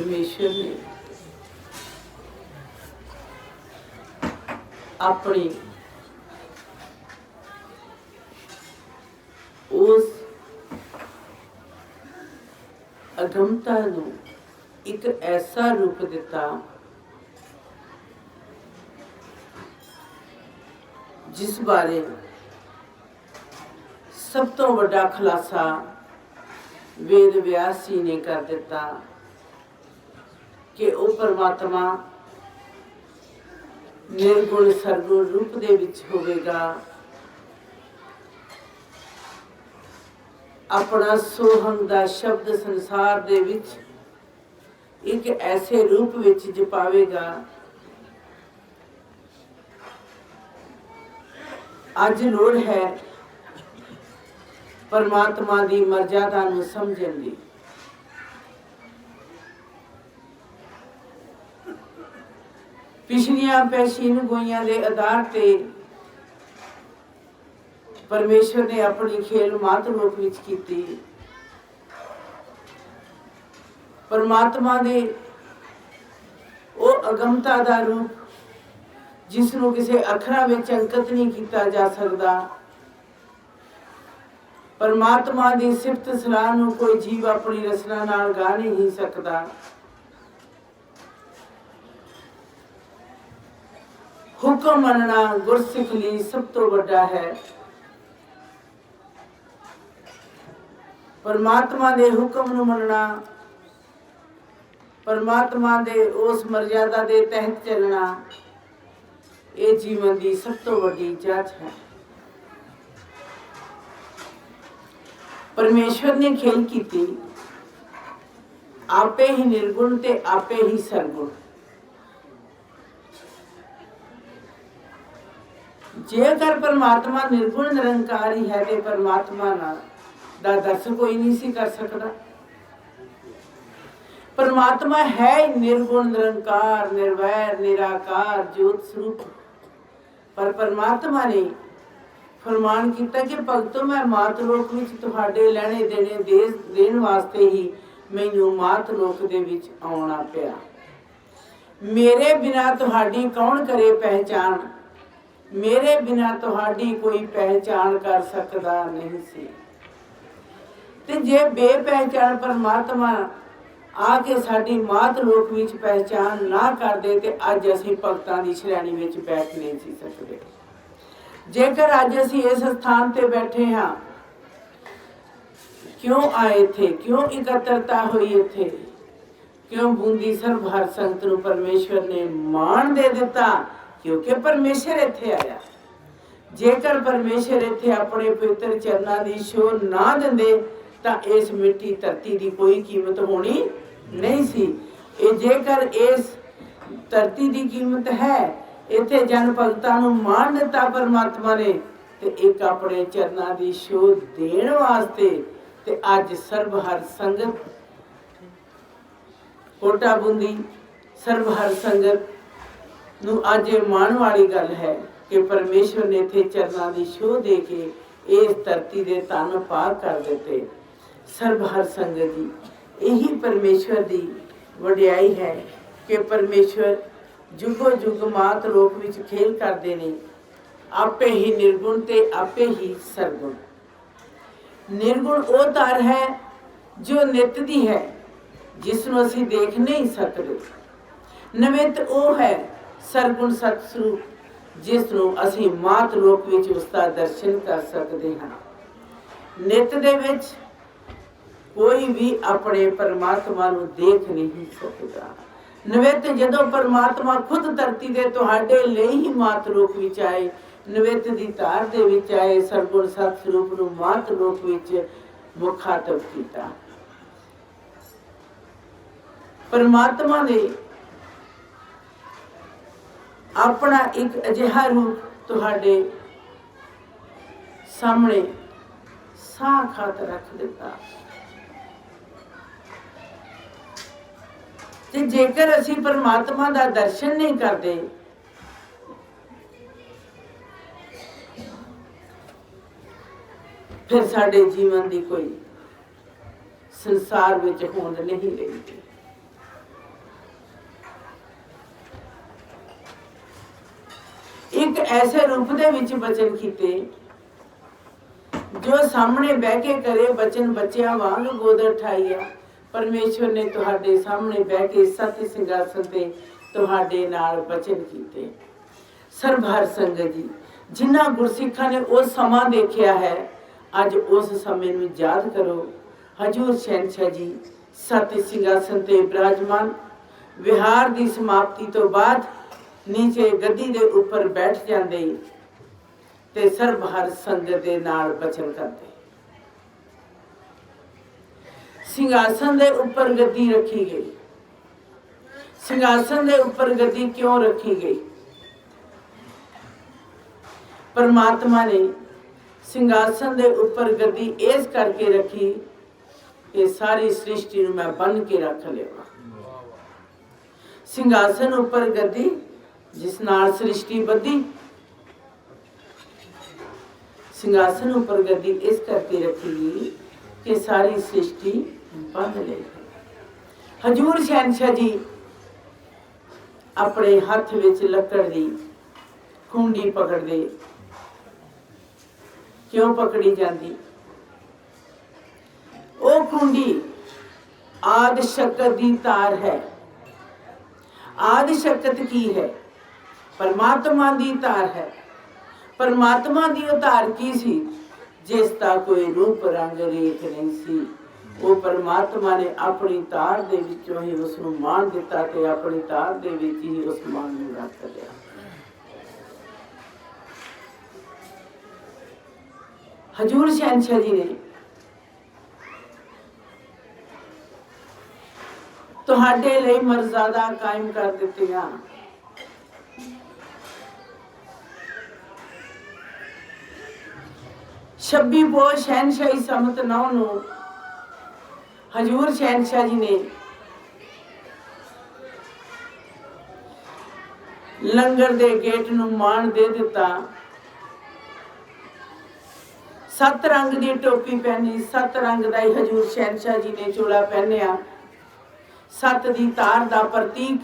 ਪਰਮੇਸ਼ਰ ਨੇ ਆਪਣੀ ਉਸ ਅਗਮਤਾ ਨੂੰ ਇੱਕ ਐਸਾ ਰੂਪ ਦਿੱਤਾ ਜਿਸ ਬਾਰੇ ਸਭ ਤੋਂ ਵੱਡਾ ਖੁਲਾਸਾ ਵੇਦ ਵਿਆਸ ਜੀ ਨੇ ਕਰ ਦਿੱਤਾ। ਕਿ ਉਹ ਪਰਮਾਤਮਾ ਨਿਰਗੁਣ ਸਰਗੁਣ ਰੂਪ ਦੇ ਵਿੱਚ ਹੋਵੇਗਾ। ਆਪਣਾ ਸੋਹੰ ਦਾ ਸ਼ਬਦ ਸੰਸਾਰ ਦੇ ਵਿੱਚ ਇੱਕ ਐਸੇ ਰੂਪ ਵਿੱਚ ਜਪਾਵੇਗਾ। ਅੱਜ ਲੋੜ ਹੈ ਪਰਮਾਤਮਾ ਦੀ ਮਰਜ਼ਾਦਾ ਨੂੰ ਸਮਝਣ ਦੀ। ਪਿਛਲੀਆਂ ਪੈਸ਼ੀਨ ਗੋਈਆਂ ਦੇ ਆਧਾਰ ਤੇ ਪਰਮੇਸ਼ਰ ਨੇ ਆਪਣੀ ਖੇਲ ਮਾਤ ਰੂਪ ਵਿੱਚ ਕੀਤੀ। ਪਰਮਾਤਮਾ ਦੇ ਉਹ ਅਗਮਤਾ ਦਾ ਰੂਪ, ਜਿਸ ਨੂੰ ਕਿਸੇ ਅੱਖਰਾਂ ਵਿੱਚ ਅੰਕਿਤ ਨਹੀਂ ਕੀਤਾ ਜਾ ਸਕਦਾ। ਪਰਮਾਤਮਾ ਦੀ ਸਿਫਤ ਸਲਾਹ ਨੂੰ ਕੋਈ ਜੀਵ ਆਪਣੀ ਰਚਨਾ ਨਾਲ ਗਾ ਨਹੀਂ ਸਕਦਾ। ਹੁਕਮ ਮੰਨਣਾ ਗੁਰਸਿੱਖ ਲਈ ਸਭ ਤੋਂ ਵੱਡਾ ਹੈ। ਪਰਮਾਤਮਾ ਦੇ ਹੁਕਮ ਨੂੰ ਮੰਨਣਾ, ਪਰਮਾਤਮਾ ਦੇ ਉਸ ਮਰਜ਼ਾਦਾ ਦੇ ਤਹਿਤ ਚੱਲਣਾ, ਇਹ ਜੀਵਨ ਦੀ ਸਭ ਤੋਂ ਵੱਡੀ ਜਾਂਚ ਹੈ। ਪਰਮੇਸ਼ਵਰ ਨੇ ਖੇਲ ਕੀਤੀ, ਆਪੇ ਹੀ ਨਿਰਗੁਣ ਤੇ ਆਪੇ ਹੀ ਸਰਗੁਣ। ਜੇਕਰ ਪਰਮਾਤਮਾ ਨਿਰਗੁਣ ਨਿਰੰਕਾਰੀ ਹੈ ਤੇ ਪਰਮਾਤਮਾ ਨਾਲ ਦਾ ਦਰਸ਼ਨ ਕੋਈ ਨਹੀਂ ਸੀ ਕਰ ਸਕਦਾ। ਪਰਮਾਤਮਾ ਹੈ ਹੀ ਨਿਰਗੁਣ, ਨਿਰੰਕਾਰ, ਨਿਰਵੈਰ, ਨਿਰਾਕਾਰ, ਜੋਤ ਸਰੂਪ। ਪਰ ਪਰਮਾਤਮਾ ਨੇ ਫਰਮਾਨ ਕੀਤਾ ਕਿ ਭਗਤੋ ਮੈਂ ਮਾਤ ਲੋਕ ਵਿੱਚ ਤੁਹਾਡੇ ਲੈਣੇ ਦੇਣੇ ਦੇ ਦੇਣ ਵਾਸਤੇ ਹੀ ਮੈਨੂੰ ਮਾਤ ਲੋਕ ਦੇ ਵਿੱਚ ਆਉਣਾ ਪਿਆ। ਮੇਰੇ ਬਿਨਾ ਤੁਹਾਡੀ ਕੌਣ ਕਰੇ ਪਹਿਚਾਨ ਮੇਰੇ ਬਿਨਾ ਤੁਹਾਡੀ ਕੋਈ ਪਹਿਚਾਨ ਕਰ ਸਕਦਾ ਨਹੀਂ ਸੀ। ਤੇ ਜੇ ਬੇਪਹਿਚਾਨ ਪਰਮਾਤਮਾ ਆ ਕੇ ਸਾਡੀ ਮਾਤ ਲੋਕ ਵਿੱਚ ਪਹਿਚਾਨ ਨਾ ਕਰਦੇ, ਤੇ ਅੱਜ ਅਸੀਂ ਭਗਤਾਂ ਦੀ ਸ਼੍ਰੇਣੀ ਵਿੱਚ ਬੈਠ ਨਹੀਂ ਸੀ ਸਕਦੇ। ਜੇਕਰ ਅੱਜ ਅਸੀਂ ਇਸ ਸਥਾਨ ਤੇ ਬੈਠੇ ਹਾਂ, ਕਿਉਂ ਆਏ ਥੇ ਕਿਉਂ ਇਕੱਤਰਤਾ ਹੋਈ ਇੱਥੇ? ਕਿਉਂ ਬੂੰਦੀ ਸਰਬ ਹਰ ਸੰਤ ਨੂੰ ਪਰਮੇਸ਼ਵਰ ਨੇ ਮਾਣ ਦੇ ਦਿੱਤਾ? ਕਿਉਂਕਿ ਪਰਮੇਸ਼ਰ ਇੱਥੇ ਆਇਆ। ਜੇਕਰ ਪਰਮੇਸ਼ਰ ਇੱਥੇ ਆਪਣੇ ਪਵਿੱਤਰ ਚਰਨਾਂ ਦੀ ਸ਼ੋਰ ਨਾ ਦਿੰਦੇ, ਤਾਂ ਇਸ ਮਿੱਟੀ ਧਰਤੀ ਦੀ ਕੋਈ ਕੀਮਤ ਹੋਣੀ ਨਹੀਂ ਸੀ। ਇਹ ਜੇਕਰ ਇਸ ਧਰਤੀ ਦੀ ਕੀਮਤ ਹੈ, ਇੱਥੇ ਜਨ ਭਗਤਾਂ ਨੂੰ ਮਾਣ ਦਿੱਤਾ ਪਰਮਾਤਮਾ ਨੇ, ਤੇ ਇੱਕ ਆਪਣੇ ਚਰਨਾਂ ਦੀ ਸ਼ੋਅ ਦੇਣ ਵਾਸਤੇ ਤੇ ਅੱਜ ਸਰਬ ਹਰ ਸੰਗਤ, ਕੋਟਾ ਬੁੰਦੀ, ਸਰਬ ਹਰ ਸੰਗਤ ਨੂੰ ਅੱਜ ਇਹ ਮਾਣ ਵਾਲੀ ਗੱਲ ਹੈ ਕਿ ਪਰਮੇਸ਼ਵਰ ਨੇ ਇੱਥੇ ਚਰਨਾਂ ਦੀ ਸ਼ੋਅ ਦੇ ਕੇ ਇਸ ਧਰਤੀ ਦੇ ਤਨ ਪਾਰ ਕਰ ਦਿੱਤੇ। ਸਰਬ ਹਰ ਸੰਗਤ ਜੀ, ਇਹੀ ਪਰਮੇਸ਼ਵਰ ਦੀ ਵਡਿਆਈ ਹੈ ਕਿ ਪਰਮੇਸ਼ਵਰ ਜੁਗੋ ਜੁਗ ਮਾਤ ਰੂਪ ਵਿੱਚ ਖੇਲ ਕਰਦੇ ਨੇ। ਆਪੇ ਹੀ ਨਿਰਗੁਣ ਤੇ ਆਪੇ ਹੀ ਸਰਗੁਣ। ਨਿਰਗੁਣ ਉਹ ਧਰ ਹੈ ਜੋ ਨਿਤ ਦੀ ਹੈ, ਜਿਸ ਨੂੰ ਅਸੀਂ ਦੇਖ ਨਹੀਂ ਸਕਦੇ। ਨਮਿਤ ਉਹ ਹੈ ਸਰਗੁਣ ਸਤ ਸਰੂਪ, ਜਿਸ ਨੂੰ ਅਸੀਂ ਮਾਤ ਲੋਕ ਵਿੱਚ ਉਸ ਦਾ ਦਰਸ਼ਨ ਕਰ ਸਕਦੇ ਹਾਂ। ਨਿਤ ਦੇ ਵਿੱਚ ਕੋਈ ਵੀ ਆਪਣੇ ਪਰਮਾਤਮਾ ਨੂੰ ਦੇਖ ਨਹੀਂ ਸਕਦਾ। ਨਵੇਤ ਜਦੋਂ ਪਰਮਾਤਮਾ ਖੁਦ ਧਰਤੀ ਦੇ ਤੁਹਾਡੇ ਲਈ ਹੀ ਮਾਤ ਲੋਕ ਵਿੱਚ ਆਏ, ਨਵੇਤ ਦੀ ਧਾਰ ਦੇ ਵਿੱਚ ਆਏ, ਸਰਗੁਣ ਸਤ ਸਰੂਪ ਨੂੰ ਮਾਤ ਰੂਪ ਵਿੱਚ ਮੁਖਾਤਬ ਕੀਤਾ। ਪਰਮਾਤਮਾ ਨੇ ਆਪਣਾ ਇੱਕ ਅਜਿਹਾ ਰੂਪ ਤੁਹਾਡੇ ਸਾਹਮਣੇ ਸਾਖਾਤ ਰੱਖ ਦਿੱਤਾ। ਤੇ ਜੇਕਰ ਅਸੀਂ ਪਰਮਾਤਮਾ ਦਾ ਦਰਸ਼ਨ ਨਹੀਂ ਕਰਦੇ, ਫਿਰ ਸਾਡੇ ਜੀਵਨ ਦੀ ਕੋਈ ਸੰਸਾਰ ਵਿੱਚ ਹੋਂਦ ਨਹੀਂ ਰਹੀ। ਇੱਕ ਐਸੇ ਰੂਪ ਦੇ ਵਿੱਚ ਬਚਨ ਕੀਤੇ, ਜੋ ਸਾਹਮਣੇ ਬਹਿ ਕੇ ਕਰੇ ਬਚਨ ਬੱਚਿਆਂ ਵਾਂਗ ਗੋਦ ਉਠਾਈਆ ਪਰਮੇਸ਼ਵਰ ਨੇ ਤੁਹਾਡੇ ਸਾਹਮਣੇ ਬਹਿ ਕੇ ਸਤਿ ਸਿੰਘਾਸਨ ਤੇ ਤੁਹਾਡੇ ਨਾਲ ਬਚਨ ਕੀਤੇ। ਸਰਬਹਰ ਸੰਗਤ ਜੀ, ਜਿਨ੍ਹਾਂ ਗੁਰਸਿੱਖਾਂ ਨੇ ਉਹ ਸਮਾਂ ਦੇਖਿਆ ਹੈ, ਅੱਜ ਉਸ ਸਮੇਂ ਨੂੰ ਯਾਦ ਕਰੋ। ਹਜੂਰ ਸ਼ਹਿਨशाह ਜੀ, ਸਤਿ ਸਿੰਘਾਸਨ ਤੇ ਬਿਰਾਜਮਾਨ। ਵਿਹਾਰ ਦੀ ਸਮਾਪਤੀ ਤੋਂ ਬਾਅਦ ਨੀਚੇ ਗੱਦੀ ਦੇ ਉੱਪਰ ਬੈਠ ਜਾਂਦੇ ਤੇ ਸਰਬਹਰ ਸੰਗਤ ਦੇ ਨਾਲ ਬਚਨ ਕਰਦੇ। ਸਿੰਘਾਸਨ ਦੇ ਉੱਪਰ ਗੱਦੀ ਰੱਖੀ ਗਈ। ਸਿੰਘਾਸਨ ਦੇ ਉੱਪਰ ਗੱਦੀ ਕਿਉਂ ਰੱਖੀ ਗਈ? ਪਰਮਾਤਮਾ ਨੇ ਸਿੰਘਾਸਨ ਦੇ ਉੱਪਰ ਗੱਦੀ ਇਸ ਕਰਕੇ ਰੱਖੀ ਕਿ ਸਾਰੀ ਸ੍ਰਿਸ਼ਟੀ ਨੂੰ ਮੈਂ ਬੰਨ ਕੇ ਰੱਖ ਲਿਆ। ਸਿੰਘਾਸਨ ਉੱਪਰ ਗੱਦੀ ਜਿਸ ਨਾਲ ਸ੍ਰਿਸ਼ਟੀ ਬੱਧੀ ਸਿੰਘਾਸਨ ਉੱਪਰ ਗੱਦੀ ਇਸ ਕਰਕੇ ਰੱਖੀ ਗਈ ਕਿ ਸਾਰੀ ਸ੍ਰਿਸ਼ਟੀ ਬੰਦ ਲੈ ਹਜੂਰ ਸ਼ਹਿਨशाह ਜੀ ਆਪਣੇ ਹੱਥ ਵਿੱਚ ਲੱਕੜ ਦੀ ਖੁੰਡੀ ਪਕੜਦੇ। ਕਿਉਂ ਪਕੜੀ ਜਾਂਦੀ? ਉਹ ਕੁੰਡੀ ਆਦ ਸ਼ਕਤ ਦੀ ਤਾਰ ਹੈ। ਆਦ ਸ਼ਕਤ ਕੀ ਹੈ? ਪਰਮਾਤਮਾ ਦੀ ਧਾਰ ਹੈ। ਪਰਮਾਤਮਾ ਦੀ ਉਹ ਤਾਰ ਕੀ ਸੀ? ਜਿਸ ਦਾ ਕੋਈ ਰੂਪ ਰੰਗ ਰੇਖ ਨਹੀਂ ਸੀ। ਉਹ ਪਰਮਾਤਮਾ ਨੇ ਆਪਣੀ ਤਾਰ ਦੇ ਵਿੱਚੋਂ ਹੀ ਉਸ ਨੂੰ ਮਾਣ ਦਿੱਤਾ ਤੇ ਆਪਣੀ ਤਾਰ ਦੇ ਵਿੱਚ ਹੀ ਉਸ ਮਾਣ ਨੂੰ ਰੱਖ ਲਿਆ। ਹਜੂਰ ਸ਼ਹਿਨशाह ਜੀ ਨੇ ਤੁਹਾਡੇ ਲਈ ਮਰਜ਼ਾਦਾ ਕਾਇਮ ਕਰ ਦਿੱਤੀਆਂ। 26 ਪੋ ਸ਼ਹਿਨशाही ਸਮਤ ਨੌ ਨੂੰ ਹਜੂਰ ਸ਼ਹਿਨशाह ਜੀ ਨੇ ਲੰਗਰ ਦੇ ਗੇਟ ਨੂੰ ਮਾਣ ਦੇ ਦਿੱਤਾ। ਸੱਤ ਰੰਗ ਦੀ ਟੋਪੀ ਪਹਿਨੀ, ਸੱਤ ਰੰਗ ਦਾ ਹੀ ਹਜੂਰ ਸ਼ਹਿਨशाह ਜੀ ਨੇ ਚੋਲਾ ਪਹਿਨਿਆ। ਸੱਤ ਦੀ ਤਾਰ ਦਾ ਪ੍ਰਤੀਕ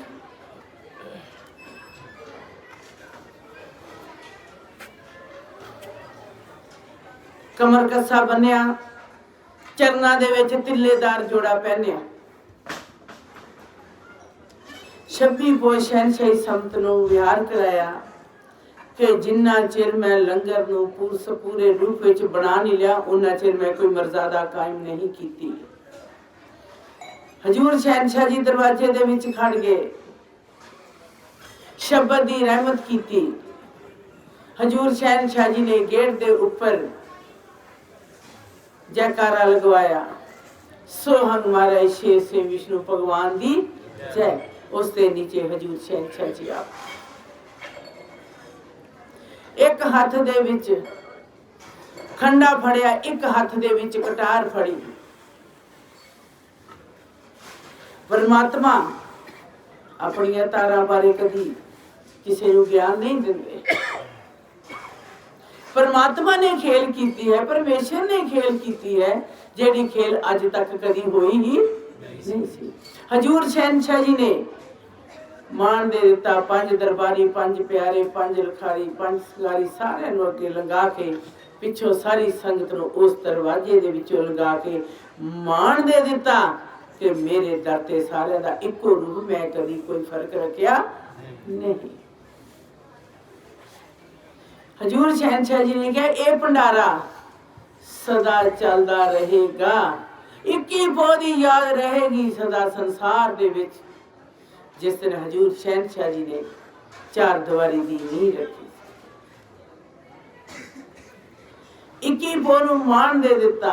ਕਮਰ ਕੱਸਾ ਬੰਨਿਆ, ਚਰਨਾਂ ਦੇ ਵਿੱਚ ਤਿੱਲੇਦਾਰ ਜੋੜਾ ਪਹਿਨਿਆ। ਸ਼ਬੀ ਬੋਸ਼ਨ ਸ਼ੈ ਸੰਤ ਨੂੰ ਵਿਹਾਰ ਕਰਾਇਆ ਕਿ ਜਿੰਨਾ ਚਿਰ ਮੈਂ ਲੰਗਰ ਨੂੰ ਪੂਰਸ ਪੂਰੇ ਰੂਪ ਵਿੱਚ ਬਣਾ ਨਹੀਂ ਲਿਆ ਉਹਨਾਂ ਚਿਰ ਮੈਂ ਕੋਈ ਮਰਜ਼ਾਦਾ ਕਾਇਮ ਨਹੀਂ ਕੀਤੀ। ਹਜੂਰ ਸ਼ਹਿਨशाह ਜੀ ਦਰਵਾਜ਼ੇ ਦੇ ਵਿੱਚ ਖੜ ਗਏ। ਸ਼ਬਦ ਦੀ ਰਹਿਮਤ ਕੀਤੀ। ਹਜੂਰ ਸ਼ਹਿਨशाह ਜੀ ਨੇ ਗੇਟ ਦੇ ਉੱਪਰ ਜੈਕਾਰਾ ਲਗਵਾਇਆ। ਸੋਹਣ ਮਾਰੇ ਸ਼ੇਰ ਸੇ ਵਿਸ਼ਨੂੰ ਭਗਵਾਨ ਦੀ ਜੈ। ਉਸ ਦੇ ਨੀਚੇ ਹਜੂਰ ਸ਼ਹਿਨशाह ਜੀ ਆਪ ਇੱਕ ਹੱਥ ਦੇ ਵਿੱਚ ਖੰਡਾ ਫੜਿਆ, ਇੱਕ ਹੱਥ ਦੇ ਵਿੱਚ ਕਟਾਰ ਫੜੀ। ਪਰਮਾਤਮਾ, ਆਪਣੀਆਂ ਤਾਰਾਂ ਬਾਰੇ ਕਦੀ ਕਿਸੇ ਨੂੰ ਗਿਆਨ ਨਹੀਂ ਦਿੰਦੇ। ਪਰਮਾਤਮਾ ਨੇ ਖੇਲ ਕੀਤੀ ਹੈ ਪਰਮੇਸ਼ਰ ਨੇ ਖੇਲ ਕੀਤੀ ਹੈ ਜਿਹੜੀ ਖੇਲ ਅੱਜ ਤੱਕ ਕਦੀ ਹੋਈ ਹੀ ਨਹੀਂ ਸੀ। ਹਜੂਰ ਸ਼ਹਿਨशाह ਜੀ ਨੇ ਮਾਣ ਦੇ ਦਿੱਤਾ ਪੰਜ ਦਰਬਾਰੀ ਪੰਜ ਪਿਆਰੇ ਪੰਜ ਲਖਾਰੀ ਪੰਜ ਸਗਾਰੀ ਸਾਰਿਆਂ ਨੂੰ ਅੱਗੇ ਲੰਗਾ ਕੇ ਪਿੱਛੋਂ ਸਾਰੀ ਸੰਗਤ ਨੂੰ ਉਸ ਦਰਵਾਜ਼ੇ ਦੇ ਵਿੱਚੋਂ ਲਗਾ ਕੇ ਮਾਣ ਦੇ ਦਿੱਤਾ ਕਿ ਮੇਰੇ ਦਰ ਤੇ ਸਾਰਿਆਂ ਦਾ ਇੱਕੋ ਰੂਪ ਮੈਂ ਕਦੀ ਕੋਈ ਫ਼ਰਕ ਰੱਖਿਆ ਨਹੀਂ। ਹਜੂਰ ਸ਼ਹਿਨशाह ਜੀ ਨੇ ਕਿਹਾ, ਇਹ ਭੰਡਾਰਾ ਸਦਾ ਚੱਲਦਾ ਰਹੇਗਾ। ਇੱਕੀ ਬੋਧੀ ਯਾਦ ਰਹੇਗੀ ਸਦਾ ਸੰਸਾਰ ਦੇ ਵਿੱਚ। ਜਿਸ ਦਿਨ ਹਜੂਰ ਸ਼ਹਿਨशाह ਜੀ ਨੇ ਚਾਰ ਦੀਵਾਰੀ ਦੀ ਨੀਂਹ ਰੱਖੀ ਇੱਕੀ ਬੋ ਨੂੰ ਮਾਨ ਦੇ ਦਿੱਤਾ।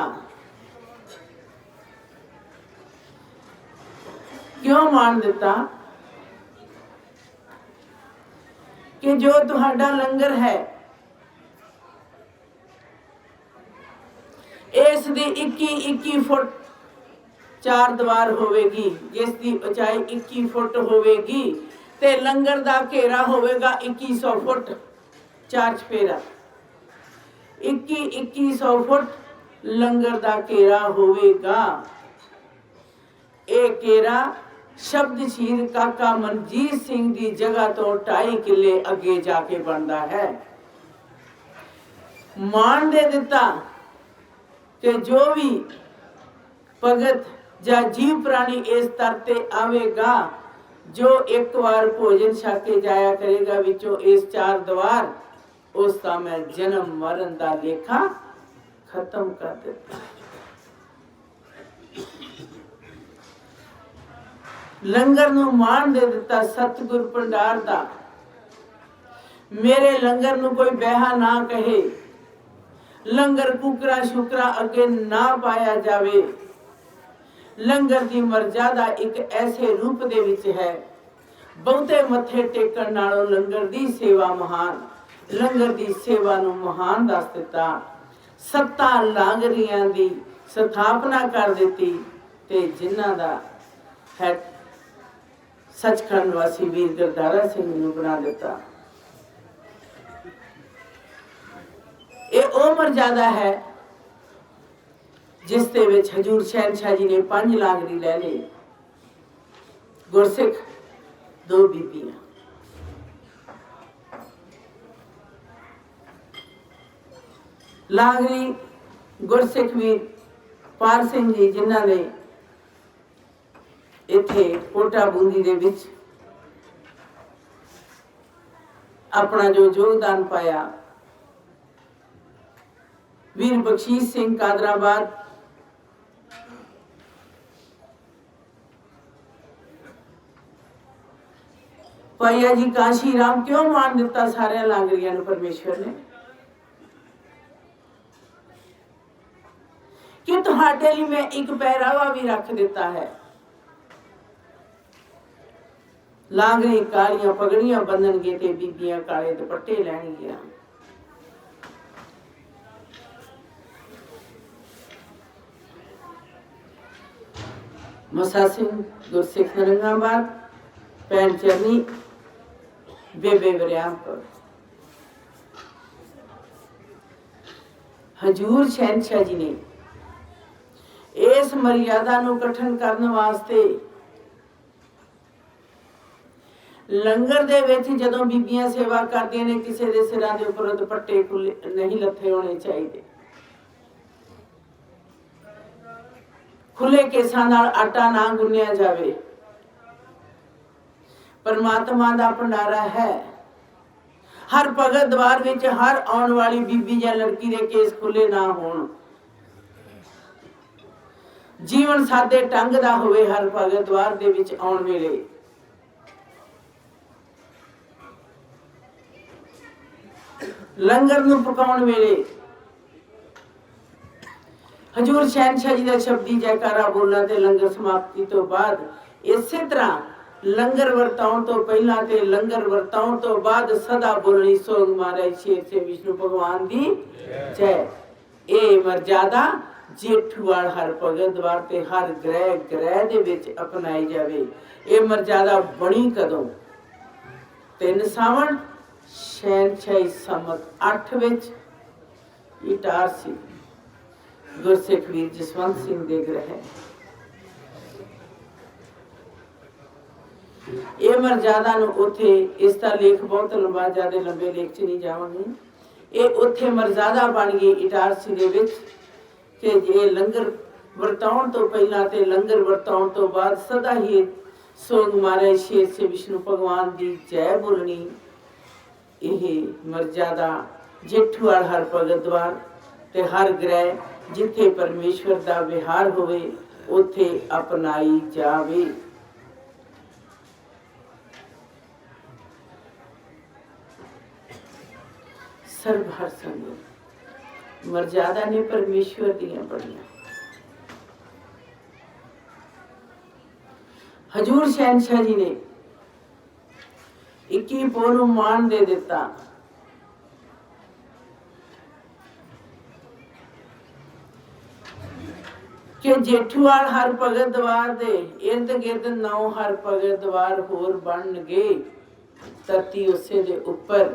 ਕਿਉਂ ਮਾਨ ਦਿੱਤਾ? ਕਿ ਜੋ ਤੁਹਾਡਾ ਲੰਗਰ ਹੈ ਇਸ ਦੀ 21 21 ਫੁੱਟ ਚਾਰ ਦੀਵਾਰ ਹੋਵੇਗੀ, ਜਿਸ ਦੀ ਉਚਾਈ 21 ਫੁੱਟ ਹੋਵੇਗੀ ਤੇ ਲੰਗਰ ਦਾ ਘੇਰਾ ਹੋਵੇਗਾ 2100 ਫੁੱਟ ਚਾਰ ਚਪੇਰਾ 21 2100 ਫੁੱਟ ਲੰਗਰ ਦਾ ਘੇਰਾ ਹੋਵੇਗਾ। ਇਹ ਘੇਰਾ ਸ਼ਬਦ ਸ਼ਹੀਦ ਕਾਕਾ ਮਨਜੀਤ ਸਿੰਘ ਦੀ ਜਗ੍ਹਾ ਤੋਂ 2.5 ਕਿਲੇ ਅੱਗੇ ਜਾ ਕੇ ਬਣਦਾ ਹੈ। ਮਾਨ ਦੇ ਦਿੱਤਾ ਕਿ ਜੋ ਵੀ ਭਗਤ ਜਾਂ ਜੀਵ ਪ੍ਰਾਣੀ ਇਸ ਦਰ ਤੇ ਆਵੇਗਾ, ਜੋ ਇੱਕ ਵਾਰ ਭੋਜਨ ਛਕ ਕੇ ਜਾਇਆ ਕਰੇਗਾ ਵਿੱਚੋਂ ਇਸ ਚਾਰ ਦੀਵਾਰ, ਉਸ ਦਾ ਮੈਂ ਜਨਮ ਮਰਨ ਦਾ ਲੇਖਾ ਖਤਮ ਕਰ ਦਿੱਤਾ। ਲੰਗਰ ਨੂੰ ਮਾਣ ਦੇ ਦਿੱਤਾ ਸਤਿਗੁਰ ਭੰਡਾਰ ਦਾ। ਮੇਰੇ ਲੰਗਰ ਨੂੰ ਕੋਈ ਬਹਿਆ ਨਾ ਕਹੇ। ਲੰਗਰ ਕੁਕਰਾ ਸ਼ੁਕਰਾ ਅੱਗੇ ਨਾ ਪਾਇਆ ਜਾਵੇ। ਲੰਗਰ ਦੀ ਮਰਜ਼ਾਦਾ ਇੱਕ ਐਸੇ ਰੂਪ ਦੇ ਵਿੱਚ ਹੈ। ਬਹੁਤੇ ਮੱਥੇ ਟੇਕਣ ਨਾਲੋਂ ਲੰਗਰ ਦੀ ਸੇਵਾ ਮਹਾਨ, ਲੰਗਰ ਦੀ ਸੇਵਾ ਨੂੰ ਮਹਾਨ ਦੱਸ ਦਿੱਤਾ। ਸੱਤਾ ਲਾਂਗਰੀਆਂ ਦੀ ਸਥਾਪਨਾ ਕਰ ਦਿੱਤੀ ਤੇ ਜਿਨ੍ਹਾਂ ਦਾ ਹੈ, ਸੱਚਖੰਡ ਵਾਸੀ ਵੀਰ ਗੁਰਦਾਰਾ ਸਿੰਘ ਨੂੰ ਬਣਾ ਦਿੱਤਾ। ਇਹ ਉਹ ਮਰਜ਼ਾਦਾ ਹੈ, ਜਿਸ ਦੇ ਵਿੱਚ ਹਜੂਰ ਸ਼ਹਿਨशाह ਜੀ ਨੇ ਪੰਜ ਲਾਂਗਰੀ ਲੈ ਲਈ। ਗੁਰਸਿੱਖ, ਦੋ ਬੀਬੀਆਂ। ਲਾਂਗਰੀ ਗੁਰਸਿੱਖ ਵੀਰ ਪਾਰ ਸਿੰਘ ਜੀ, ਜਿਨ੍ਹਾਂ ਨੇ ਇੱਥੇ ਕੋਟਾ ਬੂੰਦੀ ਦੇ ਵਿੱਚ ਆਪਣਾ ਜੋ ਯੋਗਦਾਨ ਪਾਇਆ ਵੀਰ ਬਖਸ਼ੀਸ਼ ਸਿੰਘ ਕਾਦਰਾਬਾਦ। ਪਾਈਆ ਜੀ ਕਾਸ਼ੀ ਰਾਮ, ਕਿਉਂ ਮਾਰ ਦਿੱਤਾ ਸਾਰਿਆਂ ਲਾਂਗਰੀਆਂ ਨੂੰ ਪਰਮੇਸ਼ਵਰ ਨੇ? ਕਿ ਤੁਹਾਡੇ ਲਈ ਮੈਂ ਇੱਕ ਪਹਿਰਾਵਾ ਵੀ ਰੱਖ ਦਿੱਤਾ ਹੈ। ਲਾਂਗਰੀ ਕਾਲੀਆਂ ਪਗੜੀਆਂ ਬੰਨਣਗੇ ਤੇ ਬੀਬੀਆਂ ਕਾਲੇ ਦੁਪੱਟੇ ਲੈਣਗੀਆਂ। ਮਸਾ ਸਿੰਘ ਗੁਰਸਿੱਖ ਨਰੰਗਾਬਾਦ ਭੈਣ ਚਰਨੀ, ਬੇਬੇ ਵਰਿਆਮਪੁਰ ਹਜੂਰ ਸ਼ਹਿਨशाह ਜੀ ਨੇ ਇਸ ਮਰਿਆਦਾ ਨੂੰ ਕਠਨ ਕਰਨ ਵਾਸਤੇ ਲੰਗਰ ਦੇ ਵਿੱਚ ਜਦੋਂ ਬੀਬੀਆਂ ਸੇਵਾ ਕਰਦੀਆਂ ਨੇ, ਕਿਸੇ ਦੇ ਸਿਰਾਂ ਦੇ ਉੱਪਰ ਦੁਪੱਟੇ ਨਹੀਂ ਲੱਥੇ ਹੋਣੇ ਚਾਹੀਦੇ। ਖੁੱਲੇ ਕੇਸਾਂ ਨਾਲ ਆਟਾ ਨਾ ਗੁੰਨਿਆ ਜਾਵੇ। ਪਰਮਾਤਮਾ ਦਾ ਭੰਡਾਰਾ ਹੈ। ਹਰ ਭਗਤ ਦਵਾਰ ਵਿੱਚ ਹਰ ਆਉਣ ਵਾਲੀ ਬੀਬੀ ਜਾਂ ਲੜਕੀ ਦੇ ਕੇਸ ਖੁੱਲੇ ਨਾ ਹੋਣ। ਜੀਵਨ ਸਾਦੇ ਢੰਗ ਦਾ ਹੋਵੇ ਹਰ ਭਗਤ ਦਵਾਰ ਦੇ ਵਿੱਚ ਆਉਣ ਵੇਲੇ। ਲੰਗਰ ਨੂੰ ਪਕਾਉਣ ਵੇਲੇ ਹਜੂਰ ਸ਼ਹਿਨशाह ਜੀ ਦਾ ਸ਼ਬਦੀ ਜੈਕਾਰਾ ਬੋਲਣਾ ਤੇ ਲੰਗਰ ਸਮਾਪਤੀ ਤੋਂ ਬਾਅਦ ਇਸੇ ਤਰ੍ਹਾਂ ਲੰਗਰ ਵਰਤਾਉਣ ਤੋਂ ਪਹਿਲਾਂ ਤੇ ਲੰਗਰ ਵਰਤਾਉਣ ਤੋਂ ਬਾਅਦ ਸਦਾ ਬੋਲਣੀ ਸੋਗ ਮਹਾਰਾਜ ਸ਼ੇਰ ਸੇ ਵਿਸ਼ਨੂੰ ਭਗਵਾਨ ਦੀ ਜੈ। ਇਹ ਮਰਜ਼ਾਦਾ ਜੇਠੂਵਾਲ ਹਰ ਭਗਤ ਦਵਾਰ ਤੇ ਹਰ ਗ੍ਰਹਿ ਗ੍ਰਹਿ ਦੇ ਵਿੱਚ ਅਪਣਾਈ ਜਾਵੇ। ਇਹ ਮਰਜ਼ਾਦਾ ਬਣੀ ਕਦੋਂ? ਤਿੰਨ ਸਾਵਣ ਸ਼ੈਨਸ਼ਾਹੀ ਸਮਤ 8 ਵਿੱਚ, ਇਟਾਰ ਸੀ। ਗੁਰਸਿੱਖ ਵੀਰ ਜਸਵੰਤ ਸਿੰਘ ਦੇ ਗ੍ਰਹਿ। ਇਹ ਮਰਜ਼ਾਦਾ ਨੂੰ ਉਥੇ ਇਸ ਦਾ ਲੇਖ ਬਹੁਤ ਲੰਬਾ, ਜ਼ਿਆਦਾ ਲੰਬੇ ਲੇਖ 'ਚ ਨਹੀਂ ਜਾਵਾਂਗੇ। ਇਹ ਉਥੇ ਮਰਜ਼ਾਦਾ ਬਣ ਗਈ ਇਟਾਰਸੀ ਦੇ ਵਿੱਚ, ਕਿ ਜੇ ਲੰਗਰ ਵਰਤਾਉਣ ਤੋਂ ਪਹਿਲਾਂ ਤੇ ਲੰਗਰ ਵਰਤਾਉਣ ਤੋਂ ਬਾਅਦ ਸਦਾ ਹੀ ਸੋਗ ਮਾਰੇ ਸ਼ੇਰ ਸੇ ਵਿਸ਼ਨੂੰ ਭਗਵਾਨ ਦੀ ਜੈ ਬੋਲਣੀ ਇਹ ਮਰਜ਼ਾਦਾ ਜੇਠੂਵਾਲ ਹਰ ਭਗਤ ਦਵਾਰ ਤੇ ਹਰ ਗ੍ਰਹਿ ਜਿੱਥੇ ਪਰਮੇਸ਼ਵਰ ਦਾ ਵਿਹਾਰ ਹੋਵੇ, ਉਥੇ ਅਪਣਾਈ ਜਾਵੇ। ਸਰਬ ਹਰ ਸੰਗ ਮਰਜ਼ਾਦਾ ਨੇ ਪਰਮੇਸ਼ਵਰ ਦੀਆਂ ਬੜੀਆਂ ਹਜੂਰ ਸ਼ਹਿਨशाह ਜੀ ਨੇ 21 ਪੋਹ ਨੂੰ ਮਾਨ ਦੇ ਦਿੱਤਾ। ਕਿ ਜੇਠੂਵਾਲ ਹਰ ਭਗਤ ਦਵਾਰ ਦੇ, ਇਰਦ ਗਿਰਦ ਨੌ ਹਰ ਭਗਤ ਦਵਾਰ ਹੋਰ ਬਣਨਗੇ, ਧਰਤੀ ਉਸੇ ਦੇ ਉੱਪਰ।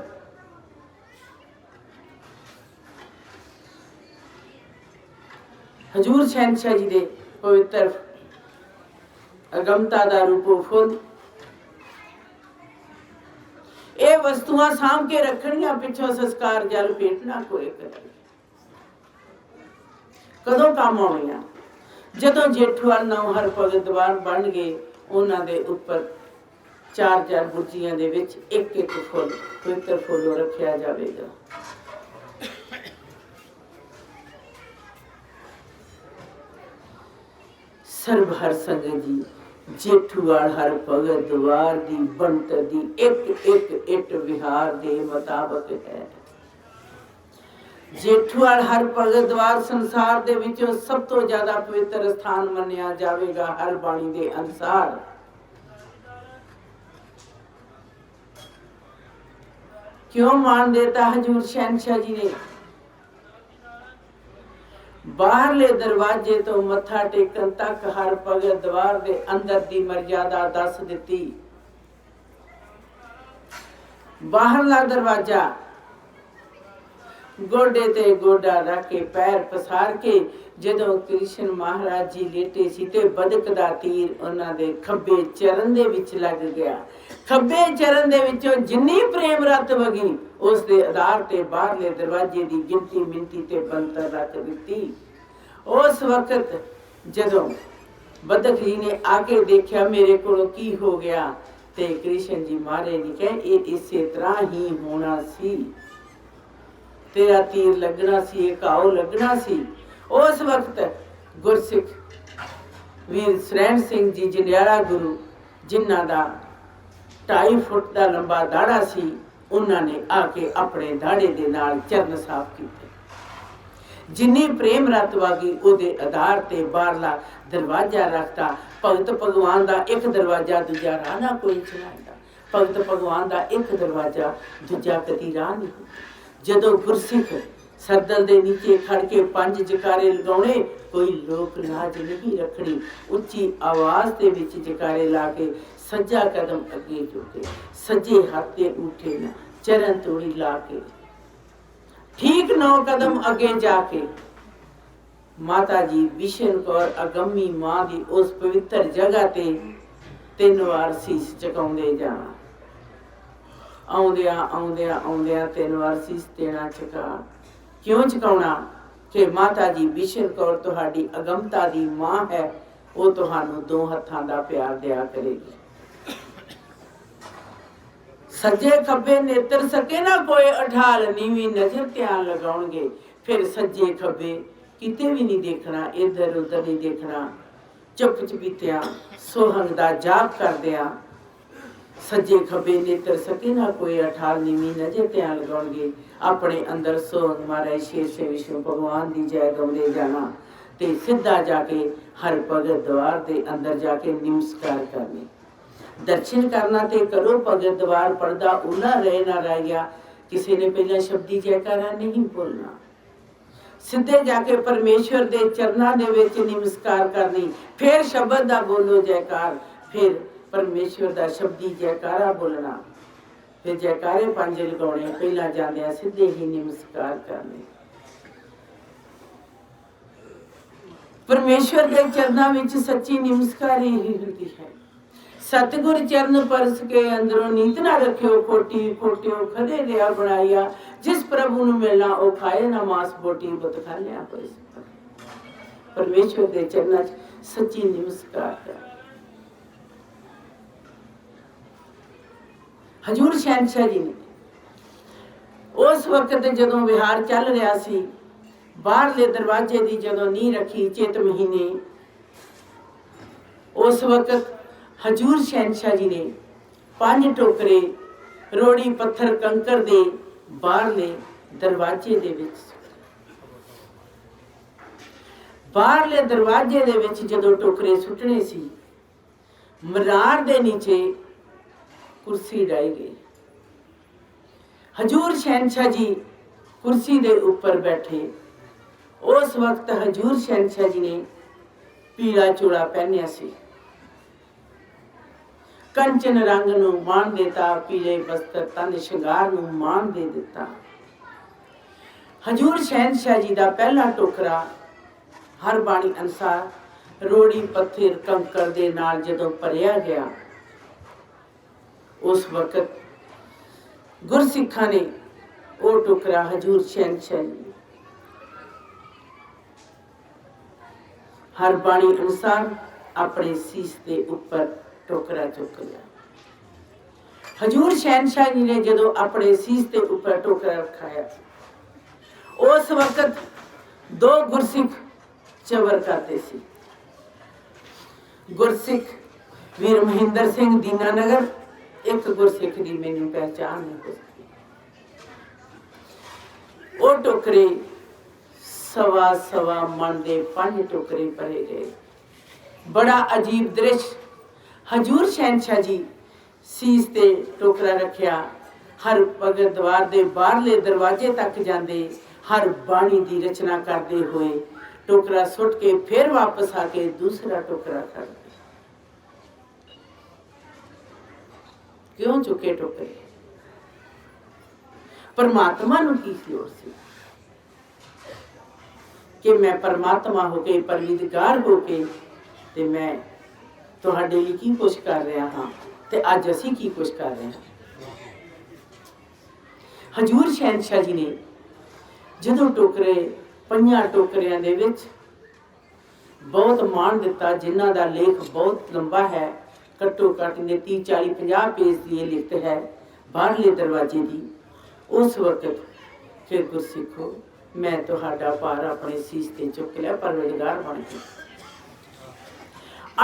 ਹਜੂਰ ਸ਼ਹਿਨशाह ਜੀ ਦੇ ਪਵਿੱਤਰ ਅਗਮਤਾ ਦਾ ਰੂਪੋ ਫੁੱਲ ਇਹ ਵਸਤੂਆਂ ਸਾਂਭ ਕੇ ਰੱਖਣੀਆਂ, ਪਿੱਛੋਂ ਸੰਸਕਾਰ ਜਲ ਪੇਟਣਾ ਕੋਏ ਕਰੇ। ਕਦੋਂ ਕੰਮ ਆਉਣੀਆਂ? ਜਦੋਂ ਜੇਠੂਵਾਲ ਨੌ ਹਰ ਭਗਤਵਾਨ ਬਣ ਗਏ, ਉਹਨਾਂ ਦੇ ਉੱਪਰ ਚਾਰ ਚਾਰ ਬੁੱਝੀਆਂ ਦੇ ਵਿੱਚ ਇੱਕ ਇੱਕ ਫੁੱਲ, ਪਵਿੱਤਰ ਫੁੱਲ ਰੱਖਿਆ ਜਾਵੇਗਾ। ਸਰਬ ਹਰ ਸੰਗਤ ਜੀ, ਜੇਠੂਵਾਲ ਹਰ ਭਗਤ ਦਵਾਰ ਦੀ ਬਣਤਰ ਦੀ ਇੱਕ ਇੱਕ ਇੱਟ ਵਿਹਾਰ ਦੇ ਮੁਤਾਬਕ ਹੈ। ਜੇਠੂਵਾਲ ਹਰ ਭਗਤ ਸੰਸਾਰ ਦੇ ਵਿੱਚੋਂ ਸਭ ਤੋਂ ਜ਼ਿਆਦਾ ਪਵਿੱਤਰ ਸਥਾਨ ਮੰਨਿਆ ਜਾਵੇਗਾ ਹਰ ਬਾਣੀ ਦੇ ਅਨੁਸਾਰ। ਕਿਉਂ ਮਾਨ ਦੇਤਾ ਹਜੂਰ ਸ਼ਹਿਨशाह ਜੀ ਨੇ? ਬਾਹਰਲੇ ਦਰਵਾਜ਼ੇ ਤੋਂ ਮੱਥਾ ਟੇਕਣ ਤੱਕ ਹਰ ਭਗਤ ਦਵਾਰ ਦੇ ਅੰਦਰ ਦੀ ਮਰਜ਼ਾਦਾ ਦੱਸ ਦਿੱਤੀ। ਬਾਹਰਲਾ ਦਰਵਾਜ਼ਾ ਗੋਡੇ ਤੇ ਗੋਡਾ ਰੱਖ ਕੇ, ਪੈਰ ਪਸਾਰ ਕੇ, ਜਦੋਂ ਕ੍ਰਿਸ਼ਨ ਮਹਾਰਾਜ ਜੀ ਲੇਟੇ ਸੀ ਤੇ ਬਦਕ ਤੀਰ ਉਹਨਾਂ ਦੇ ਖੱਬੇ ਚਰਨ ਦੇ ਵਿੱਚ ਲੱਗ ਗਿਆ। ਖੱਬੇ ਚਰਨ ਦੇ ਵਿੱਚੋਂ ਜਿੰਨੀ ਪ੍ਰੇਮ ਰਤ ਵਗੀ, ਉਸ ਦੇ ਆਧਾਰ ਤੇ ਬਾਹਰਲੇ ਦਰਵਾਜ਼ੇ ਦੀ ਗਿਣਤੀ ਮਿੰਤੀ ਤੇ ਬੰਤਰ ਰੱਖ ਦਿੱਤੀ। ਉਸ ਵਕਤ ਜਦੋਂ ਬਦਕ ਜੀ ਨੇ ਆ ਕੇ ਦੇਖਿਆ, ਮੇਰੇ ਕੋਲੋਂ ਕੀ ਹੋ ਗਿਆ? ਤੇ ਕ੍ਰਿਸ਼ਨ ਜੀ ਮਾਰੇ ਨੇ ਕਹੇ, ਇਹ ਇਸੇ ਤਰ੍ਹਾਂ ਹੀ ਹੋਣਾ ਸੀ। ਤੇਰਾ ਤੀਰ ਲੱਗਣਾ ਸੀ, ਇਹ ਘਾਉ ਲੱਗਣਾ ਸੀ। ਉਸ ਵਕਤ ਗੁਰਸਿੱਖ ਵੀਰ ਸਰੈਣ ਸਿੰਘ ਜੀ, ਜੰਡਿਆਲਾ ਗੁਰੂ, ਜਿਨ੍ਹਾਂ ਦਾ 2.5 ਫੁੱਟ ਦਾ ਲੰਬਾ ਦਾੜਾ ਸੀ, ਉਹਨਾਂ ਨੇ ਆ ਕੇ ਆਪਣੇ ਦਾੜੇ ਦੇ ਨਾਲ ਚਰਨ ਸਾਫ਼ ਕੀਤੇ। ਜਿੰਨੀ ਪ੍ਰੇਮ ਰਤ ਵਾਗੀ, ਉਹਦੇ ਆਧਾਰ ਤੇ ਬਾਹਰਲਾ ਦਰਵਾਜ਼ਾ ਰੱਖਤਾ ਭਗਤ ਭਗਵਾਨ ਦਾ ਇੱਕ ਦਰਵਾਜ਼ਾ ਦੂਜਾ ਰਾਹ ਨਾ ਕੋਈ ਚਲਾਉਂਦਾ। ਭਗਤ ਭਗਵਾਨ ਦਾ ਇੱਕ ਦਰਵਾਜ਼ਾ ਦੂਜਾ ਕਦੀ ਰਾਹ ਨਹੀਂ ਹੁੰਦਾ ਜਦੋਂ ਗੁਰਸਿੱਖ ਸਰਦਲ ਦੇ ਨੀਚੇ ਖੜ ਕੇ ਪੰਜ ਜਕਾਰੇ ਲਗਾਉਣੇ, ਕੋਈ ਲੋਕ ਲਾਜ ਨਹੀਂ ਰੱਖਣੀ। ਉੱਚੀ ਆਵਾਜ਼ ਦੇ ਵਿੱਚ ਜਕਾਰੇ ਲਾ ਕੇ ਸੱਜਾ ਕਦਮ ਅੱਗੇ ਝੁਕੇ ਸੱਜੇ ਹੱਥ ਤੇ ਉਠੇ ਨਾ ਚਰਨ ਤੋੜੀ ਲਾ ਕੇ। ਠੀਕ ਨੌ ਕਦਮ ਅੱਗੇ ਜਾ ਕੇ। ਮਾਤਾ ਜੀ ਵਿਸ਼ਨ ਕੌਰ ਅਗੰਮੀ ਮਾਂ ਦੀ ਉਸ ਪਵਿੱਤਰ ਜਗ੍ਹਾ ਤੇ ਤਿੰਨ ਵਾਰ ਸੀਸ ਝੁਕਾਉਂਦੇ ਜਾਣਾ। ਆਉਂਦਿਆਂ ਆਉਂਦਿਆਂ ਆਉਂਦਿਆਂ ਤਿੰਨ ਵਾਰ ਸੀਸ ਦੇਣਾ ਝੁਕਾ ਕਿਉਂ ਝੁਕਾਉਣਾ ਕਿ ਮਾਤਾ ਜੀ ਵਿਸ਼ਨ ਕੌਰ ਤੁਹਾਡੀ ਅਗੰਮਤਾ ਦੀ ਮਾਂ ਹੈ, ਉਹ ਤੁਹਾਨੂੰ ਦੋ ਹੱਥਾਂ ਦਾ ਪਿਆਰ ਦਿਆ ਕਰੇਗੀ। ਸੱਜੇ ਖੱਬੇ ਨੇਤਰ ਸਕੇ ਨਾ ਕੋਈ ਅਠਾਲ, ਨੀਵੀਂ ਨਜ਼ਰ ਧਿਆਨ ਲਗਾਉਣਗੇ। ਫਿਰ ਸੱਜੇ ਖੱਬੇ ਕਿਤੇ ਵੀ ਨਹੀਂ ਦੇਖਣਾ ਇੱਧਰ ਉੱਧਰ ਨਹੀਂ ਦੇਖਣਾ। ਚੁੱਪ ਚਪੀਤਿਆਂ ਸੋਹੰਗ ਦਾ ਜਾਪ ਕਰਦਿਆਂ ਸੱਜੇ ਖੱਬੇ ਨੇਤਰ ਸਕੇ ਨਾ ਕੋਈ ਅਠਾਲ ਨੀਵੀਂ ਨਜ਼ਰ ਧਿਆਨ ਲਗਾਉਣਗੇ ਆਪਣੇ ਅੰਦਰ ਸੋਹੰਗ ਮਾਰੇ ਸ਼ੇਰ ਸੇ ਵਿਸ਼ਨੂੰ ਭਗਵਾਨ ਦੀ ਜੈ ਗਵਲੇ ਜਾਣਾ। ਤੇ ਸਿੱਧਾ ਜਾ ਕੇ ਹਰ ਭਗਤ ਦਵਾਰ ਦੇ ਅੰਦਰ ਜਾ ਕੇ ਨਮਸਕਾਰ ਕਰਨੀ। ਦਰਸ਼ਨ ਕਰਨਾ ਤੇ ਕਰੋ ਭਗਤ ਦਵਾਰ ਪਰਦਾ ਉਹਨਾਂ ਰਹਿ ਨਾ ਰਹਿ ਗਿਆ। ਕਿਸੇ ਨੇ ਪਹਿਲਾਂ ਸ਼ਬਦੀ ਜੈਕਾਰਾ ਨਹੀਂ ਬੋਲਣਾ ਸਿੱਧੇ ਜਾ ਕੇ ਪਰਮੇਸ਼ਵਰ ਦੇ ਚਰਨਾਂ ਦੇ ਵਿੱਚ ਨਿਮਸਕਾਰ ਕਰਨੀ। ਫਿਰ ਸ਼ਬਦ ਦਾ ਬੋਲੋ ਜੈਕਾਰ। ਫਿਰ ਪਰਮੇਸ਼ਵਰ ਦਾ ਸ਼ਬਦੀ ਜੈਕਾਰਾ ਬੋਲਣਾ ਫਿਰ ਜੈਕਾਰੇ ਪੰਜ ਲਗਾਉਣੇ, ਪਹਿਲਾਂ ਜਾਂਦਿਆਂ ਸਿੱਧੇ ਹੀ ਨਮਸਕਾਰ ਕਰਨੇ। ਪਰਮੇਸ਼ਵਰ ਦੇ ਚਰਨਾਂ ਵਿੱਚ ਸੱਚੀ ਨਮਸਕਾਰ ਹੀ ਹੁੰਦੀ ਹੈ। ਸਤਿਗੁਰ ਚਰਨ ਪਰਸ ਕੇ ਅੰਦਰੋਂ ਨੀਤ ਨਾ ਰੱਖਿਓ, ਖੋਟੀ ਖੋਟਿਓ ਖਦੇ ਲਿਆ ਬਣਾਇਆ। ਜਿਸ ਪ੍ਰਭੂ ਨੂੰ ਮਿਲਣਾ, ਉਹ ਖਾਏ ਨਾ ਮਾਸ ਬੋਟੀ ਬਤ ਖਾ ਲਿਆ ਕੋਈ। ਪਰਮੇਸ਼ਵਰ ਦੇ ਚਰਨਾਂ 'ਚ ਸੱਚੀ ਨਮਸਕਾਰ ਕਰ ਹਜੂਰ ਸ਼ਹਿਨशाह ਜੀ ਨੇ ਉਸ ਵਕਤ ਜਦੋਂ ਵਿਹਾਰ ਚੱਲ ਰਿਹਾ ਸੀ ਬਾਹਰਲੇ ਦਰਵਾਜ਼ੇ ਦੀ ਜਦੋਂ ਨੀ ਰੱਖੀ ਚੇਤ ਮਹੀਨੇ ਉਸ ਵਕਤ ਹਜੂਰ ਸ਼ਹਿਨशाह ਜੀ ਨੇ ਪੰਜ ਟੋਕਰੇ ਰੋੜੀ ਪੱਥਰ ਕੰਕਰ ਦੇ ਬਾਹਰਲੇ ਦਰਵਾਜ਼ੇ ਦੇ ਵਿੱਚ ਬਾਹਰਲੇ ਦਰਵਾਜ਼ੇ ਦੇ ਵਿੱਚ ਜਦੋਂ ਟੋਕਰੇ ਸੁੱਟਣੇ ਸੀ ਮਰਾਰ ਦੇ ਨੀਚੇ ਕੁਰਸੀ ਡਾਈ ਗਈ। ਹਜੂਰ ਸ਼ਹਿਨशाह ਜੀ ਕੁਰਸੀ ਦੇ ਉੱਪਰ ਬੈਠੇ। ਉਸ ਵਕਤ ਹਜੂਰ ਸ਼ਹਿਨशाह ਜੀ ਨੇ ਪੀਲਾ ਚੋਲਾ ਪਹਿਨਿਆ ਸੀ। ਕੰਚਨ ਰੰਗ ਨੂੰ ਮਾਣ ਦਿੱਤਾ, ਪੀਲੇ ਵਸਤਰ ਤਨ ਸ਼ਿੰਗਾਰ ਨੂੰ ਮਾਣ ਦੇ ਦਿੱਤਾ। ਹਜੂਰ ਸ਼ਹਿਨशाह ਜੀ ਦਾ ਪਹਿਲਾ ਟੋਕਰਾ ਹਰ ਬਾਣੀ ਅਨਸਾਰ ਰੋੜੀ ਪੱਥਰ ਕੰਕਰ ਦੇ ਨਾਲ ਜਦੋਂ ਭਰਿਆ ਗਿਆ ਉਸ ਵਕਤ ਗੁਰਸਿੱਖਾਂ ਨੇ ਉਹ ਟੁਕਰਾ ਹਜੂਰ ਸ਼ਹਿਨशाह ਜੀ ਹਰ ਬਾਣੀ ਅਨੁਸਾਰ ਆਪਣੇ ਸੀਸ ਦੇ ਉੱਪਰ ਟੋਕਰਾ ਚੁੱਕ ਲਿਆ। ਹਜੂਰ ਸ਼ਹਿਨशाह ਜੀ ਨੇ ਜਦੋਂ ਆਪਣੇ ਸੀਸ ਦੇ ਉੱਪਰ ਟੋਕਰਾ ਰੱਖਾਇਆ, ਉਸ ਵਕਤ ਦੋ ਗੁਰਸਿੱਖ ਚਵਰ ਕਰਦੇ ਸੀ। ਗੁਰਸਿੱਖ ਵੀਰ ਮਹਿੰਦਰ ਸਿੰਘ ਦੀਨਾਨਗਰ ਇੱਕ ਗੁਰਸਿੱਖ ਦੀ ਮੈਨੂੰ ਪਹਿਚਾਣ ਨਹੀਂ ਹੋ ਸਕੀ ਉਹ ਟੋਕਰੇ ਸਵਾ ਸਵਾ ਮਣ ਦੇ ਪੰਜ ਟੋਕਰੇ ਭਰੇ ਗਏ। ਬੜਾ ਅਜੀਬ ਦ੍ਰਿਸ਼। ਹਜੂਰ ਸ਼ਹਿਨशाह ਜੀ ਸੀਸ ਤੇ ਟੋਕਰਾ ਰੱਖਿਆ। ਹਰ ਭਗਤ ਦਵਾਰ ਦੇ ਬਾਹਰਲੇ ਦਰਵਾਜ਼ੇ ਤੱਕ ਜਾਂਦੇ, ਹਰ ਬਾਣੀ ਦੀ ਰਚਨਾ ਕਰਦੇ ਹੋਏ ਟੋਕਰਾ ਸੁੱਟ ਕੇ ਫਿਰ ਵਾਪਸ ਆ ਕੇ ਦੂਸਰਾ ਟੋਕਰਾ ਕਰਦੇ। ਕਿਉਂ ਚੁੱਕੇ ਟੋਕਰੇ ਪਰਮਾਤਮਾ ਨੂੰ ਕੀ ਲੋੜ ਸੀ? ਕਿ ਮੈਂ ਪਰਮਾਤਮਾ ਹੋ ਕੇ, ਪਰਵਿਦਗਾਰ ਹੋ ਕੇ ਤੇ ਮੈਂ ਤੁਹਾਡੇ ਲਈ ਕੀ ਕੁਛ ਕਰ ਰਿਹਾ ਹਾਂ ਤੇ ਅੱਜ ਅਸੀਂ ਕੀ ਕੁਛ ਕਰ ਰਹੇ ਹਾਂ? ਹਜੂਰ ਸ਼ਹਿਨशाह ਜੀ ਨੇ ਜਦੋਂ ਟੋਕਰੇ ਪੰਜਾਂ ਟੋਕਰਿਆਂ ਦੇ ਵਿੱਚ ਬਹੁਤ ਮਾਣ ਦਿੱਤਾ, ਜਿਨ੍ਹਾਂ ਦਾ ਲੇਖ ਬਹੁਤ ਲੰਬਾ ਹੈ ਘੱਟੋ ਘੱਟ ਨੇ 30 40 50 ਪੇਜ ਦੀ ਇਹ ਲਿਖਤ ਹੈ, ਬਾਹਰਲੇ ਦਰਵਾਜ਼ੇ ਦੀ। ਉਸ ਵਕਤ ਫਿਰ ਗੁਰਸਿੱਖੋ, ਮੈਂ ਤੁਹਾਡਾ ਭਾਰ ਆਪਣੇ ਸੀਸ ਤੇ ਚੁੱਕ ਲਿਆ ਪਰਵਿਰਦਾਰ ਬਣ ਕੇ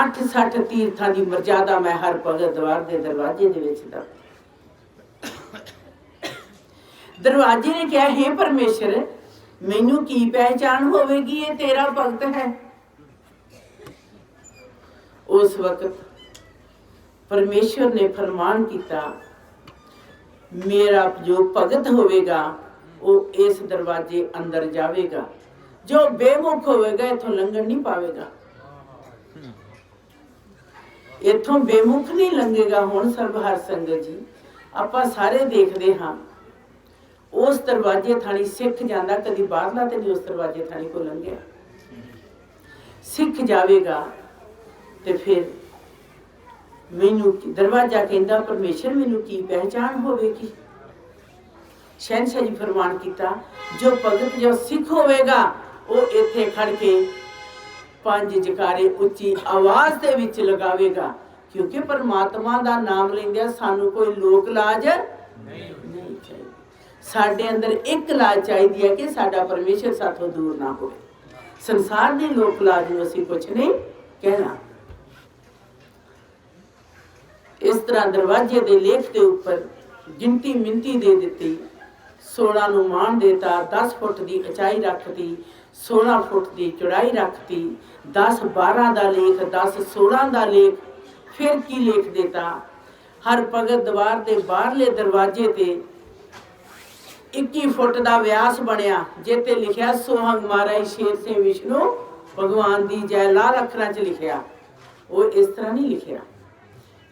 ਅੱਠ, ਸੱਠ ਤੀਰਥਾਂ ਦੀ ਮਰਜ਼ਾਦਾ ਮੈਂ ਹਰ ਭਗਤ ਦਵਾਰ ਦੇ ਦਰਵਾਜ਼ੇ ਦੇ ਵਿੱਚ ਦਾ। ਦਰਵਾਜ਼ੇ ਨੇ ਕਿਹਾ, ਹੈ ਪਰਮੇਸ਼ਰ, ਮੈਨੂੰ ਕੀ ਪਹਿਚਾਨ ਹੋਵੇਗੀ? ਇਹ ਤੇਰਾ ਭਗਤ ਹੈ। ਉਸ ਵਕਤ ਪਰਮੇਸ਼ਰ ਨੇ ਫਰਮਾਨ ਕੀਤਾ, ਮੇਰਾ ਜੋ ਭਗਤ ਹੋਵੇਗਾ, ਉਹ ਇਸ ਦਰਵਾਜ਼ੇ ਅੰਦਰ ਜਾਵੇਗਾ। ਜੋ ਬੇਮੁਖ ਹੋਵੇਗਾ, ਇਥੋਂ ਲੰਘਣ ਨਹੀਂ ਪਾਵੇਗਾ। ਇਥੋਂ ਬੇਮੁਖ ਨਹੀਂ ਲੰਘੇਗਾ ਹੁਣ ਸਰਬਹਰ ਸੰਗਤ ਜੀ। ਆਪਾਂ ਸਾਰੇ ਦੇਖਦੇ ਹਾਂ। ਉਸ ਦਰਵਾਜ਼ੇ ਥਾਣੀ ਸਿੱਖ ਜਾਂਦਾ, ਕਦੀ ਬਾਹਰਲਾ ਤੇ ਨਹੀਂ ਉਸ ਦਰਵਾਜ਼ੇ ਥਾਣੀ ਕੋ ਲੰਘਿਆ। ਸਿੱਖ ਜਾਵੇਗਾ ਤੇ ਫਿਰ ਮੈਨੂੰ ਕੀ- ਦਰਵਾਜ਼ਾ ਕਹਿੰਦਾ ਪਰਮੇਸ਼ਰ ਮੈਨੂੰ ਕੀ ਪਹਿਚਾਨ ਹੋਵੇਗੀ? ਸ਼ਹਿਨशाह ਜੀ ਫਰਮਾਨ ਕੀਤਾ ਜੋ ਭਗਤ ਜੋ ਸਿੱਖ ਹੋਵੇਗਾ ਉਹ ਇੱਥੇ ਖੜ ਕੇ ਪੰਜ ਜਕਾਰੇ ਉੱਚੀ ਆਵਾਜ਼ ਦੇ ਵਿੱਚ ਲਗਾਵੇਗਾ ਕਿਉਂਕਿ ਪਰਮਾਤਮਾ ਦਾ ਨਾਮ ਲੈਂਦਿਆਂ ਸਾਨੂੰ ਕੋਈ ਲੋਕ ਲਾਜ ਨਹੀਂ ਚਾਹੀਦੀ। ਸਾਡੇ ਅੰਦਰ ਇੱਕ ਲਾਜ ਚਾਹੀਦੀ ਹੈ ਕਿ ਸਾਡਾ ਪਰਮੇਸ਼ਰ ਸਾਥੋਂ ਦੂਰ ਨਾ ਹੋਵੇ। ਸੰਸਾਰ ਦੇ ਲੋਕ ਲਾਜ ਨੂੰ ਅਸੀਂ ਕੁਝ ਨਹੀਂ ਕਹਿਣਾ। ਇਸ ਤਰ੍ਹਾਂ ਦਰਵਾਜ਼ੇ ਦੇ ਲੇਖ ਦੇ ਉੱਪਰ ਗਿਣਤੀ ਮਿੰਤੀ ਦੇ ਦਿੱਤੀ। 16 ਨੂੰ ਮਾਣ ਦੇਤਾ 10 ਫੁੱਟ ਦੀ ਉਚਾਈ ਰੱਖਤੀ 16 ਫੁੱਟ ਦੀ ਚੌੜਾਈ ਰੱਖਤੀ 10 12 ਦਾ ਲੇਖ 10 16 ਦਾ ਲੇਖ, ਫਿਰ ਕੀ ਲੇਖ ਦੇਤਾ? ਹਰ ਭਗਤ ਦਵਾਰ ਦੇ ਬਾਹਰਲੇ ਦਰਵਾਜ਼ੇ ਤੇ 21 ਫੁੱਟ ਦਾ ਵਿਆਸ ਬਣਿਆ ਜਿੱਤੇ ਲਿਖਿਆ ਸੋਹੰਗ ਮਾਰਾਈ ਸ਼ੇਰ ਸੇ ਵਿਸ਼ਨੂੰ ਭਗਵਾਨ ਦੀ ਜੈ ਲਾਲ ਅੱਖਰਾਂ 'ਚ ਲਿਖਿਆ। ਉਹ ਇਸ ਤਰ੍ਹਾਂ ਨਹੀਂ ਲਿਖਿਆ।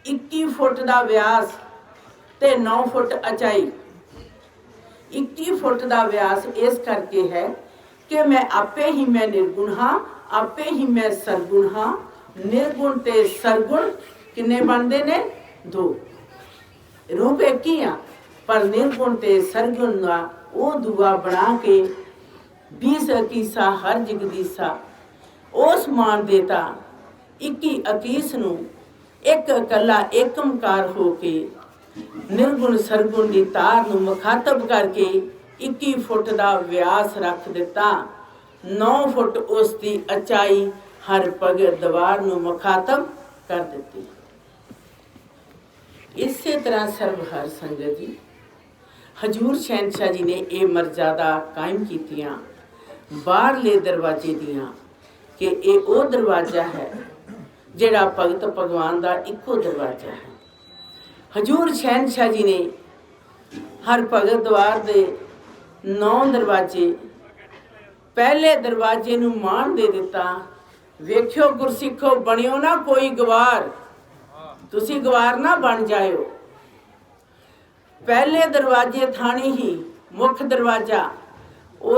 21 ਫੁੱਟ ਦਾ ਵਿਆਸ ਤੇ 9 ਫੁੱਟ ਉਚਾਈ। 21 ਫੁੱਟ ਦਾ ਵਿਆਸ ਇਸ ਕਰਕੇ ਹੈ ਕਿ ਮੈਂ ਆਪੇ ਹੀ ਮੈਂ ਨਿਰਗੁਣ ਹਾਂ, ਆਪੇ ਹੀ ਮੈਂ ਸਰਗੁਣ ਹਾਂ। ਨਿਰਗੁਣ ਤੇ ਸਰਗੁਣ ਕਿੰਨੇ ਬਣਦੇ ਨੇ? ਦੋ। ਰੂਪ ਇੱਕ ਹੀ ਆ, ਪਰ ਨਿਰਗੁਣ ਤੇ ਸਰਗੁਣ ਦਾ ਉਹ ਦੁਆ ਬਣਾ ਕੇ 20 ਅਕੀਸਾ ਹਰ ਜਗਦੀਸਾ। ਉਸ ਮਾਨ ਦੇਤਾ 21 ਅਕੀਸ ਨੂੰ ਇੱਕ ਇਕੱਲਾ ਏਕਮਕਾਰ ਹੋ ਕੇ ਨਿਰਗੁਣ ਸਰਗੁਣ ਦੀ ਤਾਰ ਨੂੰ ਮੁਖਾਤਬ ਕਰਕੇ 21 ਫੁੱਟ ਦਾ ਵਿਆਸ ਰੱਖ ਦਿੱਤਾ। 9 ਫੁੱਟ ਉਸ ਦੀ ਉਚਾਈ ਹਰ ਭਗਤ ਦਵਾਰ ਨੂੰ ਮੁਖਾਤਬ ਕਰ ਦਿੱਤੀ। ਇਸੇ ਤਰ੍ਹਾਂ ਸਰਬ ਹਰ ਸੰਗਤ ਜੀ, ਹਜੂਰ ਸ਼ਹਿਨशाह ਜੀ ਨੇ ਇਹ ਮਰਜ਼ਾਦਾ ਕਾਇਮ ਕੀਤੀਆਂ, ਬਾਹਰਲੇ ਦਰਵਾਜ਼ੇ ਦੀਆਂ ਕਿ ਇਹ ਉਹ ਦਰਵਾਜ਼ਾ ਹੈ ਜਿਹੜਾ ਭਗਤ ਭਗਵਾਨ ਦਾ ਇੱਕੋ ਦਰਵਾਜ਼ਾ ਹੈ। ਹਜੂਰ ਸ਼ਹਿਨशाह ਜੀ ਨੇ ਹਰ ਭਗਤ ਦਵਾਰ ਦੇ ਨੌ ਦਰਵਾਜ਼ੇ ਪਹਿਲੇ ਦਰਵਾਜ਼ੇ ਨੂੰ ਮਾਣ ਦੇ ਦਿੱਤਾ। ਵੇਖਿਓ ਗੁਰਸਿੱਖੋ, ਬਣਿਓ ਨਾ ਕੋਈ ਗਵਾਰ। ਤੁਸੀਂ ਗਵਾਰ ਨਾ ਬਣ ਜਾਇਓ। ਪਹਿਲੇ ਦਰਵਾਜ਼ੇ ਥਾਣੀ ਹੀ ਮੁੱਖ ਦਰਵਾਜ਼ਾ